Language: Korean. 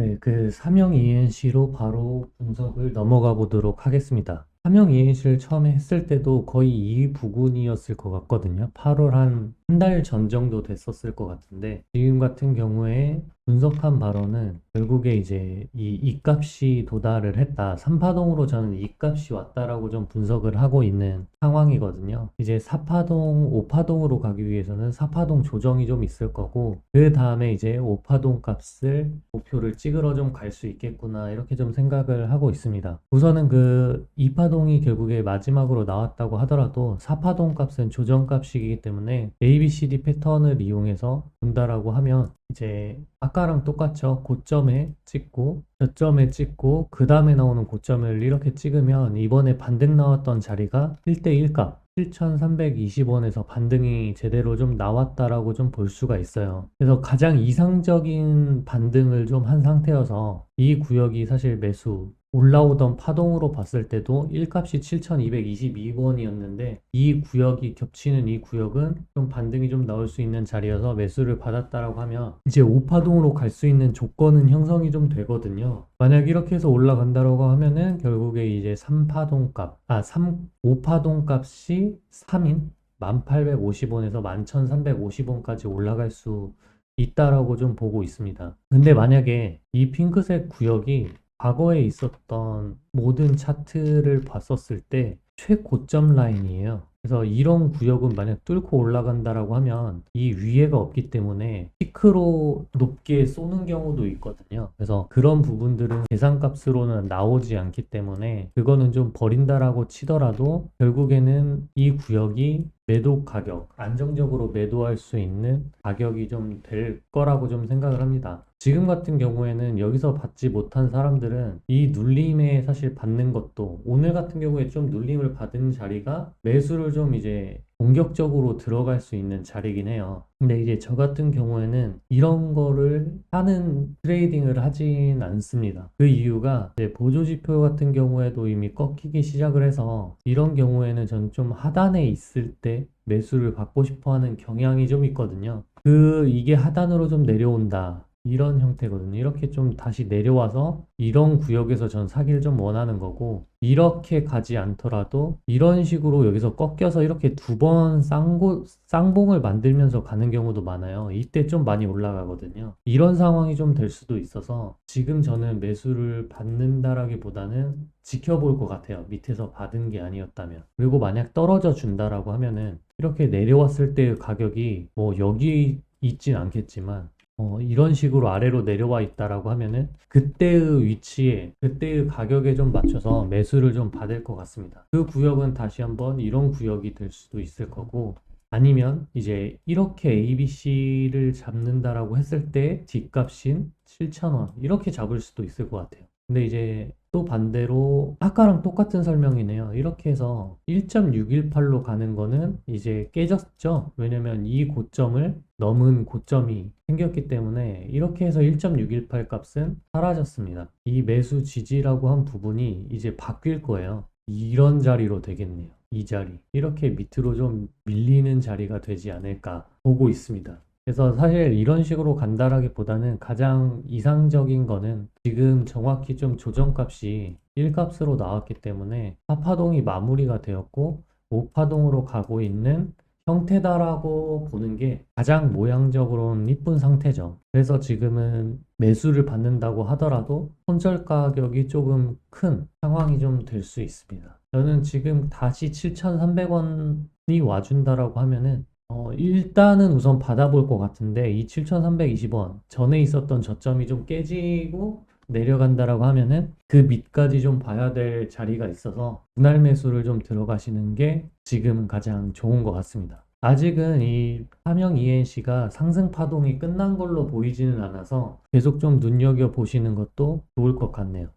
네, 그 삼형 ENC로 바로 분석을 넘어가 보도록 하겠습니다. 삼형 ENC를 처음에 했을 때도 거의 이 부근이었을 것 같거든요. 8월 한 한 달 전 정도 됐었을 것 같은데 지금 같은 경우에 분석한 바로는 결국에 이제 이 이값이 도달을 했다. 3파동으로 저는 이값이 왔다라고 좀 분석을 하고 있는 상황이거든요. 이제 4파동, 5파동으로 가기 위해서는 4파동 조정이 좀 있을 거고 그 다음에 이제 5파동 값을 목표를 찍으러 좀 갈 수 있겠구나 이렇게 좀 생각을 하고 있습니다. 우선은 그 2파동 이 결국에 마지막으로 나왔다고 하더라도 4파동 값은 조정 값이기 때문에 ABCD 패턴을 이용해서 본다라고 하면 이제 아까랑 똑같죠. 고점에 찍고 저점에 찍고 그 다음에 나오는 고점을 이렇게 찍으면 이번에 반등 나왔던 자리가 1대1 값 7,320원에서 반등이 제대로 좀 나왔다라고 좀 볼 수가 있어요. 그래서 가장 이상적인 반등을 좀 한 상태여서 이 구역이 사실 매수 올라오던 파동으로 봤을 때도 1값이 7,222원이었는데 이 구역이 겹치는 이 구역은 좀 반등이 좀 나올 수 있는 자리여서 매수를 받았다라고 하면 이제 5파동으로 갈 수 있는 조건은 형성이 좀 되거든요. 만약 이렇게 해서 올라간다라고 하면은 결국에 이제 3파동 값, 아, 3, 5파동 값이 3인 1850원에서 11,350원까지 올라갈 수 있다라고 좀 보고 있습니다. 근데 만약에 이 핑크색 구역이 과거에 있었던 모든 차트를 봤었을 때 최고점 라인이에요. 그래서 이런 구역은 만약 뚫고 올라간다라고 하면 이 위에가 없기 때문에 피크로 높게 쏘는 경우도 있거든요. 그래서 그런 부분들은 계산값으로는 나오지 않기 때문에 그거는 좀 버린다라고 치더라도 결국에는 이 구역이 매도 가격, 안정적으로 매도할 수 있는 가격이 좀 될 거라고 좀 생각을 합니다. 지금 같은 경우에는 여기서 받지 못한 사람들은 이 눌림에 사실 받는 것도 오늘 같은 경우에 좀 눌림을 받은 자리가 매수를 좀 이제 공격적으로 들어갈 수 있는 자리긴 해요. 근데 이제 저 같은 경우에는 이런 거를 하는 트레이딩을 하진 않습니다. 그 이유가 이제 보조 지표 같은 경우에도 이미 꺾이기 시작을 해서 이런 경우에는 전 좀 하단에 있을 때 매수를 받고 싶어 하는 경향이 좀 있거든요. 그 이게 하단으로 좀 내려온다. 이런 형태거든요. 이렇게 좀 다시 내려와서 이런 구역에서 전 사기를 좀 원하는 거고 이렇게 가지 않더라도 이런 식으로 여기서 꺾여서 이렇게 두 번 쌍봉을 만들면서 가는 경우도 많아요. 이때 좀 많이 올라가거든요. 이런 상황이 좀 될 수도 있어서 지금 저는 매수를 받는다라기보다는 지켜볼 것 같아요. 밑에서 받은 게 아니었다면. 그리고 만약 떨어져 준다라고 하면은 이렇게 내려왔을 때 가격이 뭐 여기 있진 않겠지만 어, 이런 식으로 아래로 내려와 있다라고 하면은 그때의 위치에 그때의 가격에 좀 맞춰서 매수를 좀 받을 것 같습니다. 그 구역은 다시 한번 이런 구역이 될 수도 있을 거고 아니면 이제 이렇게 ABC를 잡는다라고 했을 때 뒷값인 7,000원 이렇게 잡을 수도 있을 것 같아요. 근데 이제 또 반대로 아까랑 똑같은 설명이네요. 이렇게 해서 1.618로 가는 거는 이제 깨졌죠. 왜냐면 이 고점을 넘은 고점이 생겼기 때문에 이렇게 해서 1.618 값은 사라졌습니다. 이 매수 지지라고 한 부분이 이제 바뀔 거예요. 이런 자리로 되겠네요. 이 자리. 이렇게 밑으로 좀 밀리는 자리가 되지 않을까 보고 있습니다. 그래서 사실 이런 식으로 간다라기보다는 가장 이상적인 거는 지금 정확히 좀 조정값이 1값으로 나왔기 때문에 4파동이 마무리가 되었고 5파동으로 가고 있는 형태다라고 보는 게 가장 모양적으로는 이쁜 상태죠. 그래서 지금은 매수를 받는다고 하더라도 손절 가격이 조금 큰 상황이 좀 될 수 있습니다. 저는 지금 다시 7,300원이 와준다라고 하면은 어, 일단은 우선 받아볼 것 같은데 이 7,320원 전에 있었던 저점이 좀 깨지고 내려간다라고 하면은 그 밑까지 좀 봐야 될 자리가 있어서 분할 매수를 좀 들어가시는 게 지금 가장 좋은 것 같습니다. 아직은 이 삼형 ENC가 상승 파동이 끝난 걸로 보이지는 않아서 계속 좀 눈여겨 보시는 것도 좋을 것 같네요.